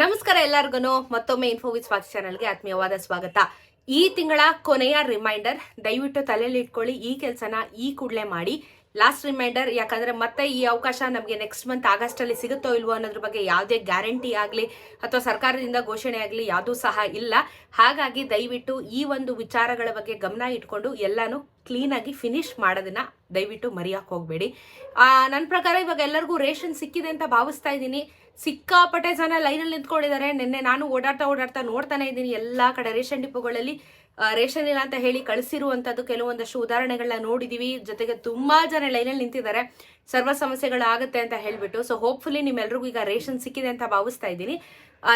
ನಮಸ್ಕಾರ ಎಲ್ಲರಿಗೂ ಮತ್ತೊಮ್ಮೆ ಇನ್ಫೋವಿಸ್ ವಾಚ್ ಚಾನಲ್ಗೆ ಆತ್ಮೀಯವಾದ ಸ್ವಾಗತ. ಈ ತಿಂಗಳ ಕೊನೆಯ ರಿಮೈಂಡರ್ ದಯವಿಟ್ಟು ತಲೆಯಲ್ಲಿ ಇಟ್ಕೊಳ್ಳಿ, ಈ ಕೆಲಸನ ಈ ಕೂಡಲೇ ಮಾಡಿ. ಲಾಸ್ಟ್ ರಿಮೈಂಡರ್ ಯಾಕಂದ್ರೆ ಮತ್ತೆ ಈ ಅವಕಾಶ ನಮಗೆ ನೆಕ್ಸ್ಟ್ ಮಂತ್ ಆಗಸ್ಟ್ ಅಲ್ಲಿ ಸಿಗುತ್ತೋ ಇಲ್ವೋ ಅನ್ನೋದ್ರ ಬಗ್ಗೆ ಯಾವುದೇ ಗ್ಯಾರಂಟಿ ಆಗಲಿ ಅಥವಾ ಸರ್ಕಾರದಿಂದ ಘೋಷಣೆ ಆಗಲಿ ಯಾವುದೂ ಸಹ ಇಲ್ಲ. ಹಾಗಾಗಿ ದಯವಿಟ್ಟು ಈ ಒಂದು ವಿಚಾರಗಳ ಬಗ್ಗೆ ಗಮನ ಇಟ್ಕೊಂಡು ಎಲ್ಲಾನು ಕ್ಲೀನಾಗಿ ಫಿನಿಶ್ ಮಾಡೋದನ್ನ ದಯವಿಟ್ಟು ಮರೆಯಕ್ಕೆ ಹೋಗಬೇಡಿ. ನನ್ನ ಪ್ರಕಾರ ಇವಾಗ ಎಲ್ಲರಿಗೂ ರೇಷನ್ ಸಿಕ್ಕಿದೆ ಅಂತ ಭಾವಿಸ್ತಾ ಇದ್ದೀನಿ. ಸಿಕ್ಕಾಪಟ್ಟೆ ಜನ ಲೈನಲ್ಲಿ ನಿಂತ್ಕೊಂಡಿದ್ದಾರೆ. ನಿನ್ನೆ ನಾನು ಓಡಾಡ್ತಾ ಓಡಾಡ್ತಾ ನೋಡ್ತಾನೆ ಇದ್ದೀನಿ. ಎಲ್ಲ ಕಡೆ ರೇಷನ್ ಡಿಪೋಗಳಲ್ಲಿ ರೇಷನ್ ಇಲ್ಲ ಅಂತ ಹೇಳಿ ಕಳಿಸಿರುವಂಥದ್ದು ಕೆಲವೊಂದಷ್ಟು ಉದಾಹರಣೆಗಳನ್ನ ನೋಡಿದೀವಿ. ಜೊತೆಗೆ ತುಂಬಾ ಜನ ಲೈನಲ್ಲಿ ನಿಂತಿದ್ದಾರೆ. ಸರ್ವ ಸಮಸ್ಯೆಗಳು ಆಗುತ್ತೆ ಅಂತ ಹೇಳ್ಬಿಟ್ಟು ಸೊ ಹೋಪ್ಫುಲಿ ನಿಮ್ಮೆಲ್ರಿಗೂ ಈಗ ರೇಷನ್ ಸಿಕ್ಕಿದೆ ಅಂತ ಭಾವಿಸ್ತಾ ಇದ್ದೀನಿ.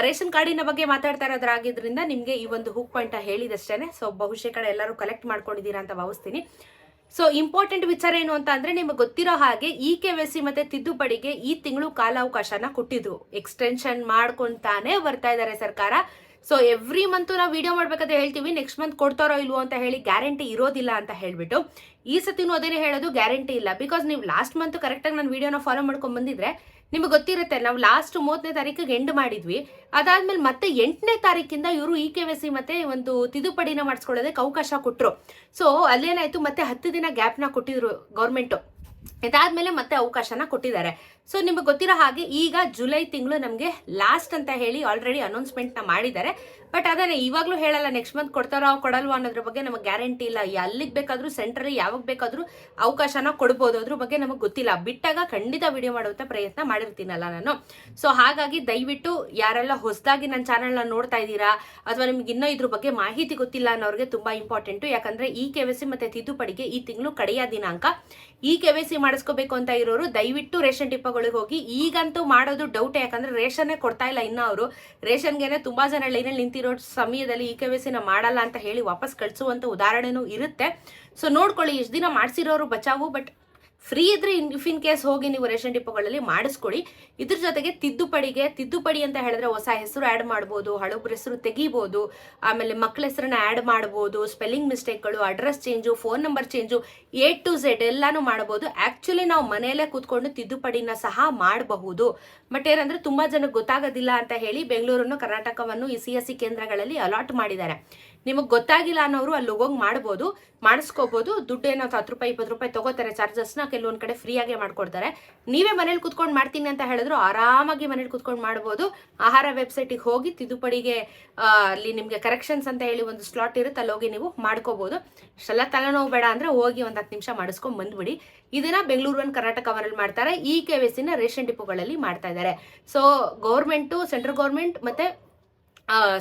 ರೇಷನ್ ಕಾರ್ಡಿನ ಬಗ್ಗೆ ಮಾತಾಡ್ತಾ ಇರೋದ್ರಾಗಿದ್ರಿಂದ ನಿಮಗೆ ಈ ಒಂದು ಹುಕ್ ಪಾಯಿಂಟ್ ಹೇಳಿದಷ್ಟೇ ಸೊ ಬಹುಶಃ ಕಡೆ ಎಲ್ಲರೂ ಕಲೆಕ್ಟ್ ಮಾಡ್ಕೊಂಡಿದ್ದೀರಾ ಅಂತ ಭಾವಿಸ್ತೀನಿ. ಸೊ ಇಂಪಾರ್ಟೆಂಟ್ ವಿಚಾರ ಏನು ಅಂತ ಅಂದ್ರೆ ನಿಮಗೆ ಗೊತ್ತಿರೋ ಹಾಗೆ ಇ ಕೆ ವೆ ಸಿ ಮತ್ತೆ ತಿದ್ದುಪಡಿಗೆ ಈ ತಿಂಗಳು ಕಾಲಾವಕಾಶನ ಕೊಟ್ಟಿದ್ರು. ಎಕ್ಸ್ಟೆನ್ಷನ್ ಮಾಡ್ಕೊಂತಾನೆ ಬರ್ತಾ ಇದ್ದಾರೆ ಸರ್ಕಾರ. ಸೊ ಎವ್ರಿ ಮಂತ್ ನಾವು ವಿಡಿಯೋ ಮಾಡ್ಬೇಕಂತ ಹೇಳ್ತೀವಿ ನೆಕ್ಸ್ಟ್ ಮಂತ್ ಕೊಡ್ತಾರೋ ಇಲ್ವೋ ಅಂತ ಹೇಳಿ ಗ್ಯಾರಂಟಿ ಇರೋದಿಲ್ಲ ಅಂತ ಹೇಳಿಬಿಟ್ಟು, ಈ ಸತಿನೂ ಅದೇನೇ ಹೇಳೋದು ಗ್ಯಾರಂಟಿ ಇಲ್ಲ. ಬಿಕಾಸ್ ನೀವು ಲಾಸ್ಟ್ ಮಂತ್ ಕರೆಕ್ಟಾಗಿ ನಾನು ವಿಡಿಯೋನ ಫಾಲೋ ಮಾಡ್ಕೊಂಡು ಬಂದಿದ್ರೆ, ನಿಮಗೆ ಗೊತ್ತಿರುತ್ತೆ, ನಾವು ಲಾಸ್ಟ್ ಮೂವತ್ತನೇ ತಾರೀಕಿಗೆ ಎಂಡ್ ಮಾಡಿದ್ವಿ. ಅದಾದ್ಮೇಲೆ ಮತ್ತೆ ಎಂಟನೇ ತಾರೀಕಿಂದ ಇವರು ಇ ಕೆ ವಿ ಸಿ ಮತ್ತೆ ಒಂದು ತಿದ್ದುಪಡಿನ ಮಾಡಿಸ್ಕೊಳ್ಳೋದಕ್ಕೆ ಅವಕಾಶ ಕೊಟ್ಟರು ಸೊ ಅಲ್ಲೇನಾಯ್ತು, ಮತ್ತೆ ಹತ್ತು ದಿನ ಗ್ಯಾಪ್ನ ಕೊಟ್ಟಿದ್ರು ಗೌರ್ಮೆಂಟು ಇದಾದ್ಮೇಲೆ ಮತ್ತೆ ಅವಕಾಶನ ಕೊಟ್ಟಿದ್ದಾರೆ. ಸೊ ನಿಮಗೆ ಗೊತ್ತಿರೋ ಹಾಗೆ ಈಗ ಜುಲೈ ತಿಂಗಳು ನಮಗೆ ಲಾಸ್ಟ್ ಅಂತ ಹೇಳಿ ಆಲ್ರೆಡಿ ಅನೌನ್ಸ್ಮೆಂಟ್ನ ಮಾಡಿದ್ದಾರೆ. ಬಟ್ ಅದನ್ನ ಇವಾಗಲೂ ಹೇಳಲ್ಲ ನೆಕ್ಸ್ಟ್ ಮಂತ್ ಕೊಡ್ತಾರೋ ಕೊಡಲ್ವಾ ಅನ್ನೋದ್ರ ಬಗ್ಗೆ ನಮಗೆ ಗ್ಯಾರಂಟಿ ಇಲ್ಲ. ಎಲ್ಲಿಗೆ ಬೇಕಾದ್ರೂ ಸೆಂಟ್ರಲ್ಲಿ ಯಾವಾಗ ಬೇಕಾದ್ರೂ ಅವಕಾಶನ ಕೊಡ್ಬೋದು. ಅದ್ರ ಬಗ್ಗೆ ನಮಗೆ ಗೊತ್ತಿಲ್ಲ. ಬಿಟ್ಟಾಗ ಖಂಡಿತ ವಿಡಿಯೋ ಮಾಡುವಂಥ ಪ್ರಯತ್ನ ಮಾಡಿರ್ತೀನಲ್ಲ ನಾನು. ಸೊ ಹಾಗಾಗಿ ದಯವಿಟ್ಟು ಯಾರೆಲ್ಲ ಹೊಸದಾಗಿ ನನ್ನ ಚಾನಲ್ನ ನೋಡ್ತಾ ಇದ್ದೀರಾ, ಅಥವಾ ನಿಮ್ಗೆ ಇನ್ನೂ ಇದ್ರ ಬಗ್ಗೆ ಮಾಹಿತಿ ಗೊತ್ತಿಲ್ಲ ಅನ್ನೋರಿಗೆ ತುಂಬಾ ಇಂಪಾರ್ಟೆಂಟು ಯಾಕಂದ್ರೆ ಈ ಕೆ ಸಿ ಮತ್ತೆ ತಿದ್ದುಪಡಿಗೆ ಈ ತಿಂಗಳು ಕಡೆಯ ದಿನಾಂಕ. ಈ ಕೆ ಸಿ ಮಾಡಿಸ್ಕೋಬೇಕು ಅಂತ ಇರೋರು ದಯವಿಟ್ಟು ರೇಷನ್ ಡಿಪ್ಪಗಳಿಗೆ ಹೋಗಿ. ಈಗಂತೂ ಮಾಡೋದು ಡೌಟ್ ಯಾಕಂದ್ರೆ ರೇಷನ್ ಕೊಡ್ತಾ ಇಲ್ಲ ಇನ್ನ ಅವರು. ರೇಷನ್ಗೆ ತುಂಬಾ ಜನ ಲೈನಲ್ಲಿ ನಿಂತಿರೋ ಸಮಯದಲ್ಲಿ ಇ ಕೆ ಸಿನ ಮಾಡಲ್ಲ ಅಂತ ಹೇಳಿ ವಾಪಸ್ ಕಳಿಸುವಂತ ಉದಾಹರಣೆನೂ ಇರುತ್ತೆ. ಸೊ ನೋಡ್ಕೊಳ್ಳಿ ಇಷ್ಟು ದಿನ ಮಾಡಿಸಿರೋರು ಬಚಾವು ಬಟ್ ಫ್ರೀ ಇದ್ರೆ ಇಫ್ ಇನ್ ಕೇಸ್ ಹೋಗಿ ನೀವು ರೇಷನ್ ಡಿಪೋಗಳಲ್ಲಿ ಮಾಡಿಸ್ಕೊಳ್ಳಿ. ಇದ್ರ ಜೊತೆಗೆ ತಿದ್ದುಪಡಿಗೆ, ತಿದ್ದುಪಡಿ ಅಂತ ಹೇಳಿದ್ರೆ ಹೊಸ ಹೆಸರು ಆ್ಯಡ್ ಮಾಡ್ಬೋದು, ಹಳಬ್ರ ಹೆಸರು ತೆಗಿಬೋದು, ಆಮೇಲೆ ಮಕ್ಕಳ ಹೆಸರನ್ನ ಆ್ಯಡ್ ಮಾಡ್ಬೋದು spelling ಮಿಸ್ಟೇಕ್ಗಳು address change phone number change A to Z ಎಲ್ಲಾನು ಮಾಡ್ಬೋದು. ಆ್ಯಕ್ಚುಲಿ ನಾವು ಮನೆಯಲ್ಲೇ ಕೂತ್ಕೊಂಡು ತಿದ್ದುಪಡಿನ ಸಹ ಮಾಡಬಹುದು. ಬಟ್ ಏನಂದ್ರೆ ತುಂಬಾ ಜನಕ್ಕೆ ಗೊತ್ತಾಗೋದಿಲ್ಲ ಅಂತ ಹೇಳಿ ಬೆಂಗಳೂರನ್ನು, ಕರ್ನಾಟಕವನ್ನು, ಈ ಸಿ ಎಸ್ ಸಿ ಕೇಂದ್ರಗಳಲ್ಲಿ ಅಲಾಟ್ ಮಾಡಿದ್ದಾರೆ. ನಿಮಗೆ ಗೊತ್ತಾಗಿಲ್ಲ ಅನ್ನೋರು ಅಲ್ಲಿ ಹೋಗಿ ಮಾಡ್ಬೋದು ಮಾಡಿಸ್ಕೋಬಹುದು ದುಡ್ಡು ಏನೋ ಹತ್ತು ರೂಪಾಯಿ, ಇಪ್ಪತ್ತು ರೂಪಾಯಿ ತಗೋತಾರೆ ಚಾರ್ಜಸ್ನ ಕೆಲವೊಂದು ಕಡೆ ಫ್ರೀಯಾಗೆ ಮಾಡ್ಕೊಡ್ತಾರೆ. ನೀವೇ ಮನೇಲಿ ಕುತ್ಕೊಂಡು ಮಾಡ್ತೀನಿ ಅಂತ ಹೇಳಿದ್ರು ಆರಾಮಾಗಿ ಮನೇಲಿ ಕುತ್ಕೊಂಡು ಮಾಡ್ಬೋದು. ಆಹಾರ ವೆಬ್ಸೈಟಿಗೆ ಹೋಗಿ ತಿದ್ದುಪಡಿಗೆ ಅಲ್ಲಿ ನಿಮಗೆ ಕರೆಕ್ಷನ್ಸ್ ಅಂತ ಹೇಳಿ ಒಂದು ಸ್ಲಾಟ್ ಇರುತ್ತೆ ಅಲ್ಲಿ ಹೋಗಿ ನೀವು ಮಾಡ್ಕೋಬಹುದು ಇಷ್ಟೆಲ್ಲ ತಲೆನೋವು ಬೇಡ ಅಂದ್ರೆ ಹೋಗಿ ಒಂದು ಹತ್ತು ನಿಮಿಷ ಮಾಡಿಸ್ಕೊಂಡ್ ಬಂದ್ಬಿಡಿ. ಇದನ್ನ ಬೆಂಗಳೂರು ಒಂದು ಕರ್ನಾಟಕವರಲ್ಲಿ ಮಾಡ್ತಾರೆ. ಈ ಕೆ ವಿ ಸಿನ ರೇಷನ್ ಡಿಪೋಗಳಲ್ಲಿ ಮಾಡ್ತಾ ಇದ್ದಾರೆ. ಸೊ ಗೌರ್ಮೆಂಟು ಸೆಂಟ್ರಲ್ ಗೌರ್ಮೆಂಟ್ ಮತ್ತೆ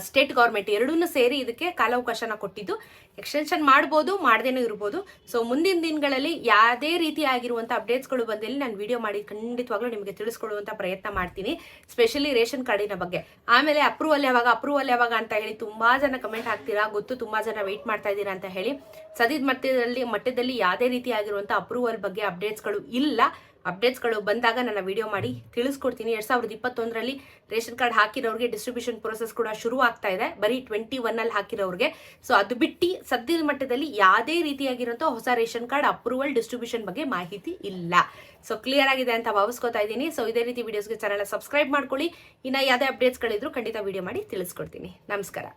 ಸ್ಟೇಟ್ ಗೌರ್ಮೆಂಟ್ ಎರಡೂ ಸೇರಿ ಇದಕ್ಕೆ ಕಾಲಾವಕಾಶನ ಕೊಟ್ಟಿದ್ದು. ಎಕ್ಸ್ಟೆನ್ಷನ್ ಮಾಡ್ಬೋದು, ಮಾಡ್ದೇನೂ ಇರ್ಬೋದು. ಸೊ ಮುಂದಿನ ದಿನಗಳಲ್ಲಿ ಯಾವುದೇ ರೀತಿಯಾಗಿರುವಂಥ ಅಪ್ಡೇಟ್ಸ್ಗಳು ಬಂದಲ್ಲಿ ನಾನು ವಿಡಿಯೋ ಮಾಡಿ ಖಂಡಿತವಾಗ್ಲೂ ನಿಮಗೆ ತಿಳಿಸ್ಕೊಡುವಂಥ ಪ್ರಯತ್ನ ಮಾಡ್ತೀನಿ. ಸ್ಪೆಷಲಿ ರೇಷನ್ ಕಾರ್ಡಿನ ಬಗ್ಗೆ. ಆಮೇಲೆ ಅಪ್ರೂವಲ್ ಯಾವಾಗ ಅಪ್ರೂವಲ್ ಯಾವಾಗ ಅಂತ ಹೇಳಿ ತುಂಬಾ ಜನ ಕಮೆಂಟ್ ಹಾಕ್ತೀರಾ? ಗೊತ್ತು, ತುಂಬಾ ಜನ ವೆಯ್ಟ್ ಮಾಡ್ತಾ ಇದ್ದೀರಾ ಅಂತ ಹೇಳಿ. ಸದ್ಯದ ಮಟ್ಟದಲ್ಲಿ ಮಟ್ಟದಲ್ಲಿ ಯಾವುದೇ ರೀತಿಯಾಗಿರುವಂಥ ಅಪ್ರೂವಲ್ ಬಗ್ಗೆ ಅಪ್ಡೇಟ್ಸ್ಗಳು ಇಲ್ಲ. ಅಪ್ಡೇಟ್ಸ್ಗಳು ಬಂದಾಗ ನನ್ನ ವಿಡಿಯೋ ಮಾಡಿ ತಿಳಿಸ್ಕೊಡ್ತೀನಿ. ಎರಡ್ ಸಾವಿರದ ಇಪ್ಪತ್ತೊಂದರಲ್ಲಿ ರೇಷನ್ ಕಾರ್ಡ್ ಹಾಕಿರೋರಿಗೆ ಡಿಸ್ಟ್ರಿಬ್ಯೂಷನ್ ಪ್ರೊಸೆಸ್ ಕೂಡ ಶುರು ಆಗ್ತಾ ಇದೆ. ಬರೀ ಟ್ವೆಂಟಿ ಒನ್ನಲ್ಲಿ ಹಾಕಿರೋರಿಗೆ. ಸೊ ಅದು ಬಿಟ್ಟು ಸದ್ಯದ ಮಟ್ಟದಲ್ಲಿ ಯಾವುದೇ ರೀತಿಯಾಗಿರೋಂಥ ಹೊಸ ರೇಷನ್ ಕಾರ್ಡ್ ಅಪ್ರೂವಲ್ ಡಿಸ್ಟ್ರಿಬ್ಯೂಷನ್ ಬಗ್ಗೆ ಮಾಹಿತಿ ಇಲ್ಲ. ಸೊ ಕ್ಲಿಯರ್ ಆಗಿದೆ ಅಂತ ಭಾವಿಸ್ಕೊತಾ ಇದ್ದೀನಿ. ಸೊ ಇದೇ ರೀತಿ ವಿಡಿಯೋಸ್ಗೆ ಚಾನಲ್ ಸಬ್ಸ್ಕ್ರೈಬ್ ಮಾಡ್ಕೊಳ್ಳಿ. ಇನ್ನು ಯಾವುದೇ ಅಪ್ಡೇಟ್ಸ್ಗಳಿದ್ರು ಖಂಡಿತ ವಿಡಿಯೋ ಮಾಡಿ ತಿಳಿಸ್ಕೊಡ್ತೀನಿ. ನಮಸ್ಕಾರ.